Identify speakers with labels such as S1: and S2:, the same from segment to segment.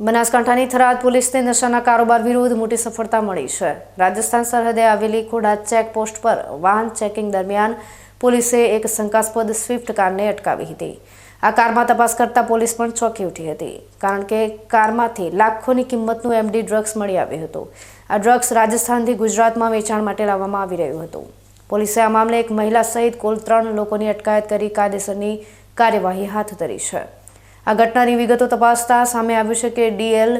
S1: બનાસકાંઠાની થરાદ પોલીસને નશાના કારોબાર વિરુદ્ધ મોટી સફળતા મળી છે. રાજસ્થાન સરહદે આવેલી ખોડા ચેકપોસ્ટ પર વાહન ચેકિંગ દરમિયાન પોલીસે એક શંકાસ્પદ સ્વિફ્ટ કારને અટકાવી હતી. આ કારમાં તપાસ કરતા પોલીસ પણ ચોંકી ઉઠી હતી, કારણ કે કારમાંથી લાખોની કિંમતનું એમડી ડ્રગ્સ મળી આવ્યું હતું. આ ડ્રગ્સ રાજસ્થાનથી ગુજરાતમાં વેચાણ માટે લાવવામાં આવી રહ્યું હતું. પોલીસે આ મામલે એક મહિલા સહિત કુલ ત્રણ લોકોની અટકાયત કરી કાયદેસરની કાર્યવાહી હાથ ધરી છે. આ ઘટનાની વિગતો તપાસતા સામે આવ્યું છે કે ડીએલ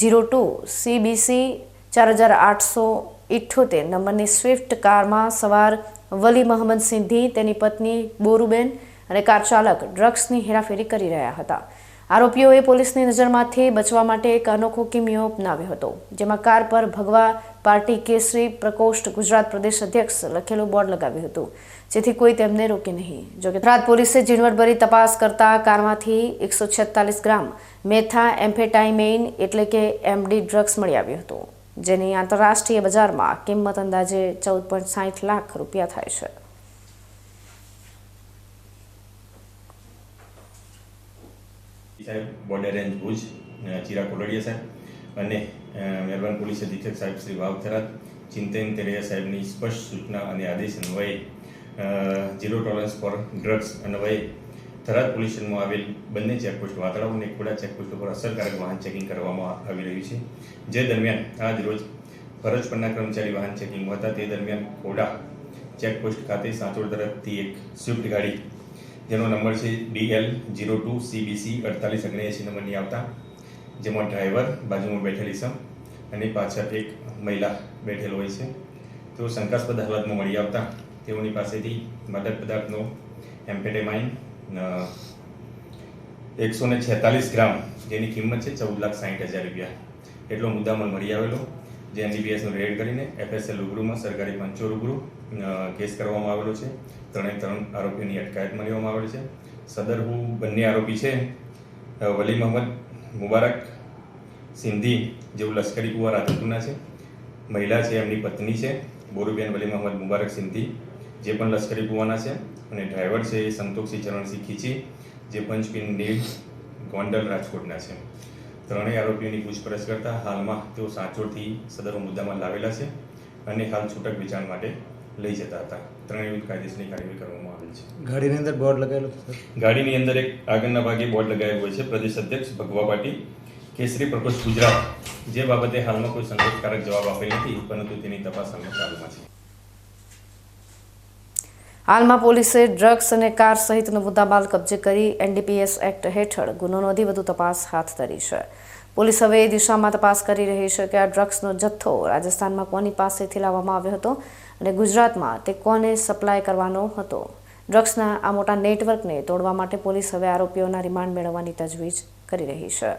S1: જીરો ટુ સીબીસી ચાર હજાર આઠસો ઇઠ્યોતેર નંબરની સ્વિફ્ટ કારમાં સવાર વલી મહંમદ સિંધી, તેની પત્ની બોરુબેન અને કાર ચાલક ડ્રગ્સની હેરાફેરી કરી રહ્યા હતા. આરોપીઓએ પોલીસની નજરમાંથી બચવા માટે એક અનોખો કિમિયો અપનાવ્યો હતો, જેમાં કાર પર ભગવા પાર્ટી કેસરી પ્રકોષ્ઠ ગુજરાત પ્રદેશ અધ્યક્ષ લખેલું બોર્ડ લગાવ્યું હતું, જેથી કોઈ તેમને રોકે નહીં. જોકે ગુજરાત પોલીસે ઝીણવટભરી તપાસ કરતા કારમાંથી એકસો છેતાલીસ ગ્રામ મેથા એમ્ફેટાઇમેઇન એટલે કે એમડી ડ્રગ્સ મળી આવ્યું હતું, જેની આંતરરાષ્ટ્રીય બજારમાં કિંમત અંદાજે ચૌદ પોઈન્ટ સાઠ લાખ રૂપિયા થાય છે.
S2: સાહેબ બોર્ડર રેન્જ ભુજ ચિરા કોલડિયા સાહેબ અને મહેરબાન પોલીસ અધિક્ષક સાહેબ શ્રી વાવ થરાદ ચિંતન તેરૈયા સાહેબની સ્પષ્ટ સૂચના અને આદેશ અન્વયે ઝીરો ટોલરન્સ ફોર ડ્રગ્સ અન્વયે થરાદ પોલીસ સ્ટેશનમાં આવેલ બંને ચેકપોસ્ટ વાતળાવ અને ખોડા ચેકપોસ્ટ ઉપર અસરકારક વાહન ચેકિંગ કરવામાં આવી રહ્યું છે. જે દરમિયાન આજ રોજ ફરજ પરના કર્મચારી વાહન ચેકિંગ હતા તે દરમિયાન ખોડા ચેકપોસ્ટ ખાતે સાંચોડ તરફથી એક સ્વિફ્ટ ગાડી જેનો નંબર છે ડીએલ જીરો ટુ સીબીસી અડતાલીસ ઓગણએંસી નંબરની આવતા, જેમાં ડ્રાઈવર બાજુમાં બેઠેલી છે અને પાછળ એક મહિલા બેઠેલ હોય છે. તેઓ શંકાસ્પદ હાલતમાં મળી આવતા. તેઓની પાસેથી માદક પદાર્થનો એમ્ફેટેમાઇન એકસો ને છેતાલીસ ગ્રામ જેની કિંમત છે ચૌદ લાખ સાઠ હજાર રૂપિયા. એટલો મુદ્દામાં મળી આવેલો. જે એનડીપીએસનો રેડ કરીને એફએસએલ રૂબરૂમાં સરકારી પંચો રૂબરૂ કેસ કરવામાં આવેલો છે. ત્રણેય ત્રણ આરોપીની અટકાયત લેવામાં આવેલ છે. સદર હું બંને આરોપી છે. વલી મહંમદ મુબારક, સિંધી જેવું લશ્કરી કુવા રાજપૂતના છે. મહિલા છે, એમની પત્ની છે. બોરુબેન વલી મહંમદ મુબારક સિંધી જે પણ લશ્કરી કુવાના છે. અને ડ્રાઈવર છે એ સંતોષસિંહ ચરણસિંહ ખીચી જે પંચપિન નીલ ગોંડલ રાજકોટના છે. ત્રણેય આરોપીઓની પૂછપરછ કરતા હાલમાં તેઓ સાંચોડથી સદરો મુદ્દામાં લાવેલા છે અને હાલ છૂટક વિચાર માટે લઈ જતા હતા. ત્રણેય કાયદેસરની કાર્યવાહી કરવામાં આવેલ છે.
S3: ગાડીની અંદર બોર્ડ લગાવેલું
S2: ગાડીની અંદર એક આગળના ભાગે બોર્ડ લગાવ્યું હોય છે. પ્રદેશ અધ્યક્ષ ભગવા પાટી કેસરી પ્રકોશ ગુજરાત જે બાબતે હાલમાં કોઈ સંતોષકારક જવાબ આપેલ નથી પરંતુ તેની તપાસ હાલમાં ચાલુમાં છે.
S1: હાલમાં પોલીસે ડ્રગ્સ અને કાર સહિતનો મુદ્દામાલ કબજે કરી એનડીપીએસ એક્ટ હેઠળ ગુનો નોંધી વધુ તપાસ હાથ ધરી છે. પોલીસ હવે એ દિશામાં તપાસ કરી રહી છે કે આ ડ્રગ્સનો જથ્થો રાજસ્થાનમાં કોની પાસેથી લાવવામાં આવ્યો હતો અને ગુજરાતમાં તે કોને સપ્લાય કરવાનો હતો. ડ્રગ્સના આ મોટા નેટવર્કને તોડવા માટે પોલીસ હવે આરોપીઓના રિમાન્ડ મેળવવાની તજવીજ કરી રહી છે.